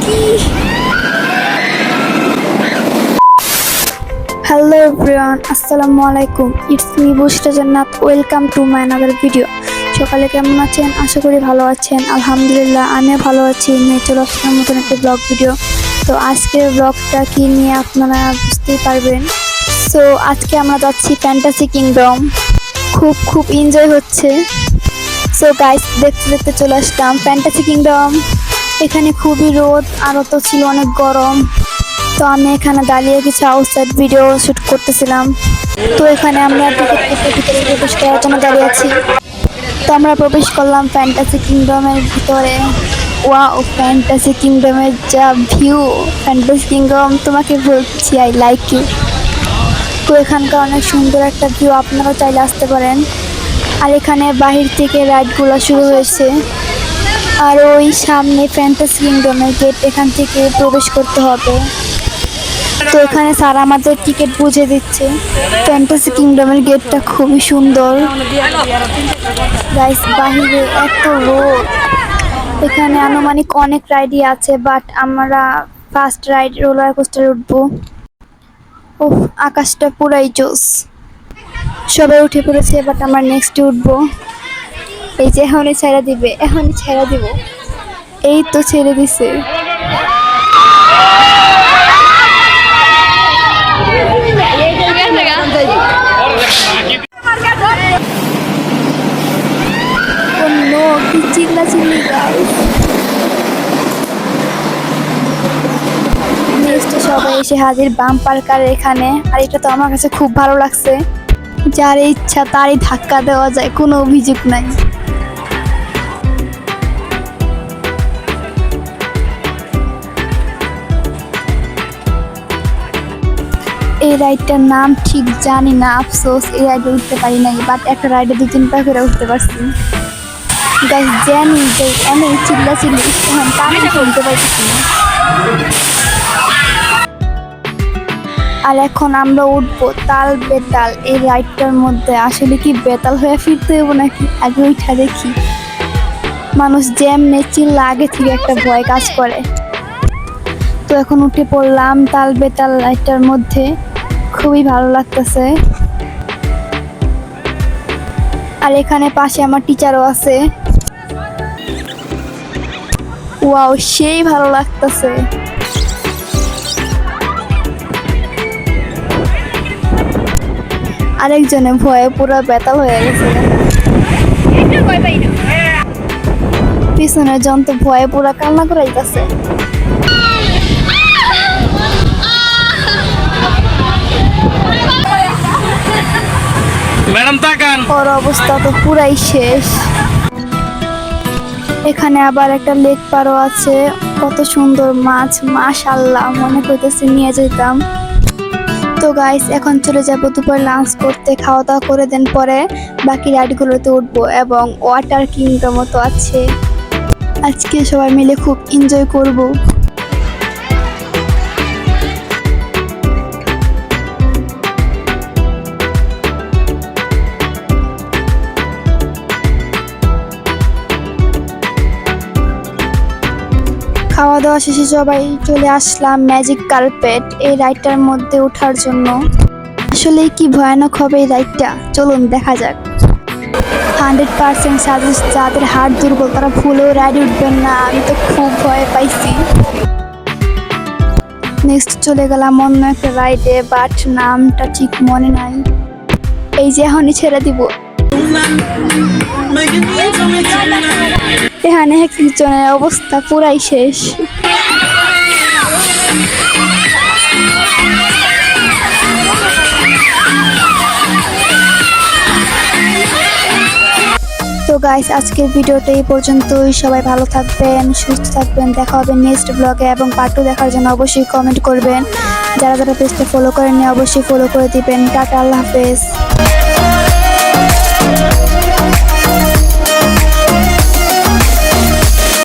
কি? Hello everyone আসসালামু আলাইকুম it's me Bushra Jannat welcome to my another video সকালে কেমন আছেন? আশা করি ভালো আছেন। আলহামদুলিল্লাহ, আমিও ভালো আছি। নিয়ে চলে আসলাম নতুন একটা ব্লগ ভিডিও তো আজকের ব্লগটা কি নিয়ে আপনারা বুঝতেই পারবেন। সো আজকে আমরা যাচ্ছি ফ্যান্টাসি কিংডম খুব খুব এনজয় হচ্ছে। সো গাইস দেখতে দেখতে চলে আসলাম ফ্যান্টাসি কিংডম এখানে খুবই রোদ আরও তো ছিল অনেক গরম। তো আমি এখানে দাঁড়িয়ে কিছু আউটসাইড ভিডিও শুট করতেছিলাম। তো এখানে আমরা প্রবেশ করার জন্য দাঁড়িয়ে আছি। তো আমরা প্রবেশ করলাম ফ্যান্টাসি কিংডমের ভিতরে। ওয়া ও ফ্যান্টাসি কিংডমের যা ভিউ ফ্যান্টাসি কিংডম তোমাকে বলছি আই লাইক ইউ তো এখানকার অনেক সুন্দর একটা ভিউ আপনারাও চাইলে আসতে পারেন। আর এখানে বাহির থেকে রাইডগুলো শুরু হয়েছে। আর ওই সামনে ফ্যান্টাসি কিংডমের গেট এখান থেকে প্রবেশ করতে হবে। তো এখানে স্যার আমাদের টিকিট বুঝে দিচ্ছে। ফ্যান্টাসি কিংডমের গেটটা খুবই সুন্দর। বাহিরে এত রোড এখানে আনুমানিক অনেক রাইডই আছে বাট আমরা ফার্স্ট রাইড রোলার কোস্টারে উঠবো। ও আকাশটা পুরাই জোস সবাই উঠে পড়েছে বাট আমরা নেক্সটে উঠবো। এই যে এখনই ছেড়ে দিবে, এখনই ছেড়ে দিব। এই তো ছেড়ে দিছে। কি চিল্লা চিল্লি সবাই এসে হাজির বাম্পার কার এখানে। আর এটা তো আমার কাছে খুব ভালো লাগছে। যার ইচ্ছা তারই ধাক্কা দেওয়া যায়, কোনো অভিযোগ নাই। এই রাইডটার নাম ঠিক জানি না, আফসোস, এই রাইডে উঠতে পারি নাই বাট একটা রাইডে দু তিন পা করে উঠতে পারছি। গাছ জানি যে অনেক চিল্লা চিল্লি কানে শুনতে পারতেছি না। আর এখন আমরা উঠবো তাল বেতাল, এই রাইডটার মধ্যে। আসলে কি বেতাল হয়ে ফিরতে হব নাকি? আগে উঠা দেখি। মানুষ যেমনে চিল্লা, আগে থেকে একটা ভয় কাজ করে। তো এখন উঠে পড়লাম তাল বেতাল রাইডটার মধ্যে। খুবই ভালো লাগতেছে। আর এখানে পাশে আমার টিচারও আছে। ওয়াও সেই ভালো লাগতেছে। আরেকজনে ভয়ে পুরো বেতাল হয়ে গেছে। পিছনের জন তো ভয়ে পুরো কান্না করাইতেছে। ওর অবস্থা তো পুরাই শেষ। এখানে আবার একটা লেক পারও আছে, কত সুন্দর মাছ মাশাল্লাহ মনে করতেছি নিয়ে যেতাম। তো গাইস এখন চলে যাব দুপুর লাঞ্চ করতে খাওয়া দাওয়া করে দেন পরে বাকি রাইডগুলোতে উঠবো এবং ওয়াটার কিংডমও তো আছে। আজকে সবাই মিলে খুব এনজয় করব। খাওয়া দাওয়া শেষে সবাই চলে আসলাম ম্যাজিক কার্পেট এই রাইডটার মধ্যে ওঠার জন্য। আসলে কি ভয়ানক হবে এই রাইডটা? চলুন, দেখা যাক। হান্ড্রেড পার্সেন্ট সাজেস্ট, যাদের হাট দুর্বল, তারা ভুলেও রাইড উঠবেন না। আমি তো খুব ভয় পাইছি। নেক্সট চলে গেলাম অন্য একটা রাইডে বাট নামটা ঠিক মনে নাই। এই যে এখনই ছেড়ে দিব। এখানে একজনের অবস্থা পুরাই শেষ। তো গাইস আজকের ভিডিওটা এই পর্যন্তই। সবাই ভালো থাকবেন, সুস্থ থাকবেন। দেখা হবে নেক্সট ব্লগে এবং পার্ট দেখার জন্য অবশ্যই কমেন্ট করবেন। যারা যারা পেজটা ফলো করেননি, অবশ্যই ফলো করে দিবেন। টাটা, আল্লাহ হাফেজ। yeah.